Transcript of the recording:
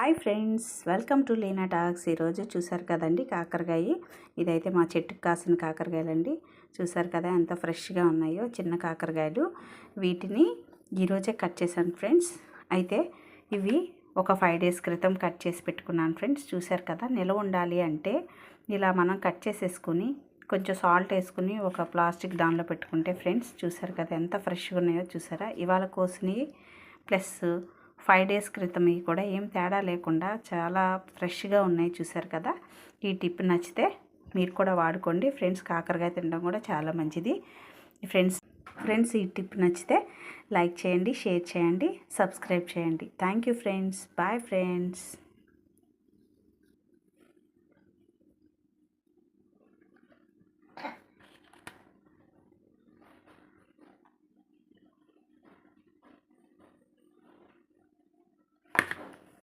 Hi friends welcome to Leena talks. ఈరోజు చూసారు కదండి కాకరకాయ. ఇదైతే మా చెట్టుకు కాసిన కాకరకాయలండి. చూసారు కదా ఎంత ఫ్రెష్గా ఉన్నాయో చిన్న కాకరకాయలు. వీటిని ఈరోజే కట్ చేశాను ఫ్రెండ్స్. అయితే ఇవి ఒక ఫైవ్ డేస్ క్రితం కట్ చేసి పెట్టుకున్నాను ఫ్రెండ్స్. చూసారు కదా నిలవ ఉండాలి అంటే ఇలా మనం కట్ చేసేసుకుని కొంచెం సాల్ట్ వేసుకుని ఒక ప్లాస్టిక్ దానిలో పెట్టుకుంటే ఫ్రెండ్స్ చూసారు కదా ఎంత ఫ్రెష్గా ఉన్నాయో చూసారా? ఇవాళ కోసినవి ప్లస్ ఫైవ్ డేస్ క్రితం కూడా ఏం తేడా లేకుండా చాలా ఫ్రెష్గా ఉన్నాయి చూసారు కదా. ఈ టిప్ నచ్చితే మీరు కూడా వాడుకోండి. ఫ్రెండ్స్ కాకరకాయ తినడం కూడా చాలా మంచిది. ఫ్రెండ్స్ ఫ్రెండ్స్ ఈ టిప్ నచ్చితే లైక్ చేయండి షేర్ చేయండి సబ్స్క్రైబ్ చేయండి. Thank you friends. Bye friends.